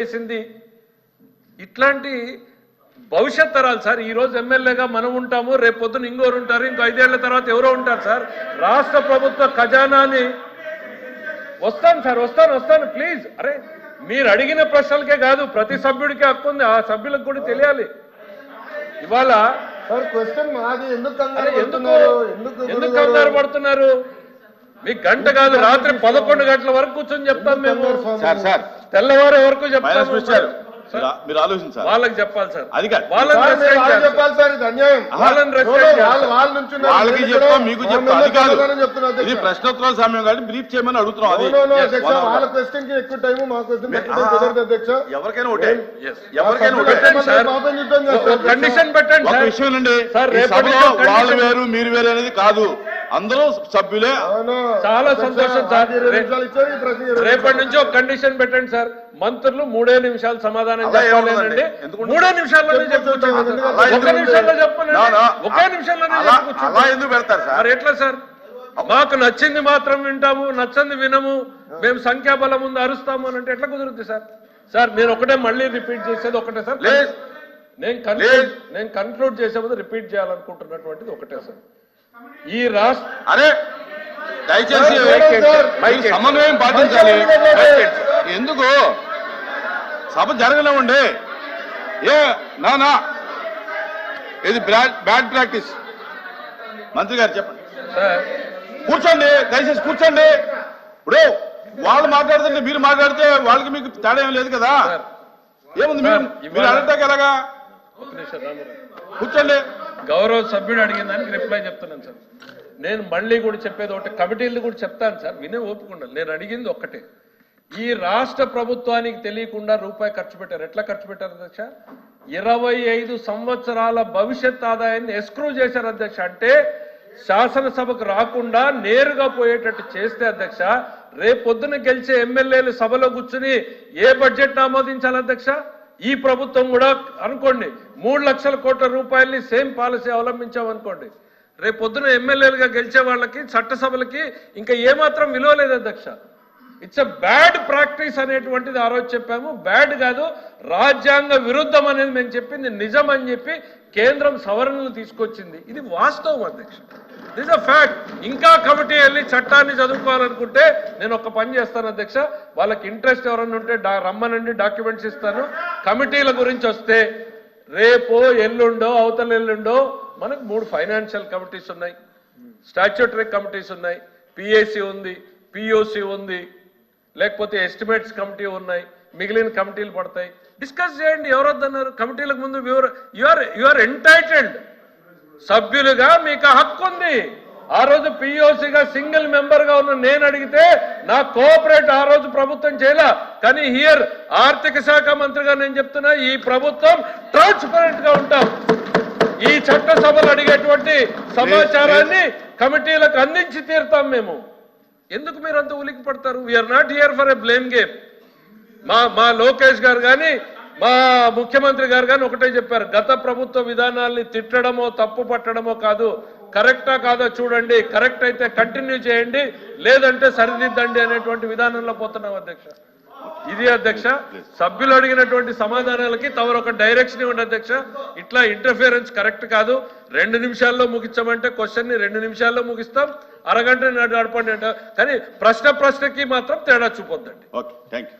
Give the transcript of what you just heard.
చేసింది. ఇట్లాంటి భవిష్యత్ తరాలు సార్ ఈ రోజు ఎమ్మెల్యేగా మనం ఉంటాము రేపు పొద్దున ఇంకోరు ఉంటారు ఇంకో ఐదేళ్ళ తర్వాత ఎవరో ఉంటారు సార్. రాష్ట్ర ప్రభుత్వ ఖజానాని వస్తాను సార్ వస్తాను వస్తాను ప్లీజ్. అరే మీరు అడిగిన ప్రశ్నలకే కాదు ప్రతి సభ్యుడికి హక్కు ఉంది ఆ సభ్యులకు కూడా తెలియాలి. ఇవాళ సార్ క్వశ్చన్ మాది. ఎందుకు కంగారు ఎందుకు? పడుతున్నారు? ఎందుకు ఎందుకు గురుగారు? కంగారు పడుతున్నారు? మీకు గంట కాదు రాత్రి పదకొండు గంటల వరకు కూర్చొని చెప్తాం మేము? సార్ సార్ తెల్లవారే వరకు మిస్టర్ మీరు ఆలోచించాలి. వాళ్ళకి చెప్పాలి సార్. అది కాదు. వాళ్ళని. చెప్పాలి సార్ ఇది అన్యాయం. వాళ్ళని వాళ్ళు నుంచి. వాళ్ళకి చెప్తాం మీకు చెప్తాం. అది కాదు. ఇది. ప్రశ్నోత్తరాల సమయం కాబట్టి బ్రీఫ్ చేయమని అడుగుతున్నాం. అది. వాళ్ళ క్వశ్చన్కి ఎక్కువ టైం మా క్వశ్చన్ కుదరదు అధ్యక్ష. ఎవరికైనా ఒకటే. ఎవరికైనా ఒకటే కండిషన్ పెట్టండి ఒక సార్. విషయం అండి సభలో వాళ్ళు వేరు మీరు వేరు అనేది కాదు. అందరూ సభ్యులే. చాలా సంతోషం సార్. రేపటి నుంచి ఒక కండిషన్ పెట్టండి సార్. మంత్రులు మూడే నిమిషాలు సమాధానం ఉండదు? మూడే నిమిషాల్లోనే అలా ఒక నిమిషంలో నిమిషంలోనే ఎట్లా సార్? మాకు నచ్చింది మాత్రం వింటాము నచ్చంది వినము. మేము సంఖ్యాబలం ముందు అరుస్తాము అని అంటే ఎట్లా కుదురుద్ది సార్? సార్ నేను ఒకటే మళ్ళీ రిపీట్ చేసేది ఒకటే సార్. లేదు. నేను కన్క్లూడ్ నేను కన్క్లూడ్ చేసే ముందు రిపీట్ చేయాలనుకుంటున్నటువంటిది ఒకటే సార్. ఈ రాష్ట్ర అరే దయచేసి సమన్వయం పాటించాలి ఎందుకు? సభ జరగలేమండి ఏ నా నా. ఇది బ్యాడ్ ప్రాక్టీస్. మంత్రి గారు చెప్పండి. కూర్చోండి దయచేసి కూర్చోండి. ఇప్పుడు వాళ్ళు మాట్లాడుతుంటే మీరు మాట్లాడితే వాళ్ళకి మీకు తేడా ఏం లేదు కదా? ఏముంది మీరు? మీరు ఎలాగా నిమిషం రామారావు. కూర్చోండి. గౌరవ సభ్యుడు అడిగిన దానికి రిప్లై చెప్తున్నాను సార్. నేను మళ్ళీ కూడా చెప్పేది ఒకటి కమిటీలు కూడా చెప్తాను సార్. వినే ఓపుకుండా నేను అడిగింది ఒక్కటే. ఈ రాష్ట్ర ప్రభుత్వానికి తెలియకుండా రూపాయి ఖర్చు పెట్టారు. ఎట్లా ఖర్చు పెట్టారు అధ్యక్ష? ఇరవై ఐదు సంవత్సరాల భవిష్యత్ ఆదాయాన్ని ఎస్క్రూ చేశారు అధ్యక్ష. అంటే శాసనసభకు రాకుండా నేరుగా పోయేటట్టు చేస్తే అధ్యక్ష రేపు పొద్దున గెలిచే ఎమ్మెల్యేలు సభలో కూర్చుని ఏ బడ్జెట్ ఆమోదించాలి అధ్యక్ష? ఈ ప్రభుత్వం కూడా అనుకోండి మూడు లక్షల కోట్ల రూపాయల్ని సేమ్ పాలసీ అవలంబించామనుకోండి రేపు పొద్దున ఎమ్మెల్యేలుగా గెలిచే వాళ్ళకి చట్టసభలకి ఇంకా ఏమాత్రం విలువ లేదు అధ్యక్ష. ఇట్స్ అ బ్యాడ్ ప్రాక్టీస్ అనేటువంటిది ఆ రోజు చెప్పాము. బ్యాడ్ కాదు రాజ్యాంగ విరుద్ధం అనేది మేము చెప్పింది నిజం అని చెప్పి కేంద్రం సవరణలు తీసుకొచ్చింది. ఇది వాస్తవం అధ్యక్ష. దిస్ అ ఫ్యాక్ట్ ఇంకా కమిటీ వెళ్ళి చట్టాన్ని చదువుకోవాలనుకుంటే నేను ఒక పని చేస్తాను అధ్యక్ష. వాళ్ళకి ఇంట్రెస్ట్ ఎవరన్నా ఉంటే డా రమ్మనండి డాక్యుమెంట్స్ ఇస్తాను. కమిటీల గురించి వస్తే రేపో ఎల్లుండో అవతల ఎల్లుండో మనకు మూడు ఫైనాన్షియల్ కమిటీస్ ఉన్నాయి. స్టాచ్యూటరీ కమిటీస్ ఉన్నాయి. పిఏసి ఉంది పిఓసి ఉంది లేకపోతే ఎస్టిమేట్స్ కమిటీ ఉన్నాయి మిగిలిన కమిటీలు పడతాయి. డిస్కస్ చేయండి ఎవరొద్దన్నారు? కమిటీలకు ముందు యువర్ యువర్ ఎంటైటెడ్ సభ్యులుగా మీకు హక్కు ఉంది ఆ రోజు పిఓసిగా సింగిల్ మెంబర్గా ఉన్న నేను అడిగితే నా కోఆపరేట్ ఆ రోజు ప్రభుత్వం చేయలే. కానీ హియర్ ఆర్థిక శాఖ మంత్రిగా నేను చెప్తున్నా ఈ ప్రభుత్వం ట్రాన్స్పరెంట్గా ఉంటాం. ఈ చట్టసభలు అడిగేటువంటి సమాచారాన్ని కమిటీలకు అందించి తీరుతాం మేము. ఎందుకు మీరు అంత ఉలికి పడతారు we're not here for a blame game మా మా లోకేష్ గారు కానీ మా ముఖ్యమంత్రి గారు కానీ ఒకటే చెప్పారు గత ప్రభుత్వ విధానాల్ని తిట్టడమో తప్పు పట్టడమో కాదు కరెక్టా కాదో చూడండి కరెక్ట్ అయితే కంటిన్యూ చేయండి లేదంటే సరిదిద్దండి అనేటువంటి విధానంలో పోతున్నాం అధ్యక్ష. ఇది అధ్యక్ష సభ్యులు అడిగినటువంటి సమాధానాలకి తమరు ఒక డైరెక్షన్ ఇవ్వండి అధ్యక్ష. ఇట్లా ఇంటర్ఫియరెన్స్ కరెక్ట్ కాదు రెండు నిమిషాల్లో ముగించమంటే క్వశ్చన్ని రెండు నిమిషాల్లో ముగిస్తాం అరగంట నడపండి అంట కానీ ప్రశ్న ప్రశ్నకి మాత్రం తేడా చూపొద్దండి. Okay thank you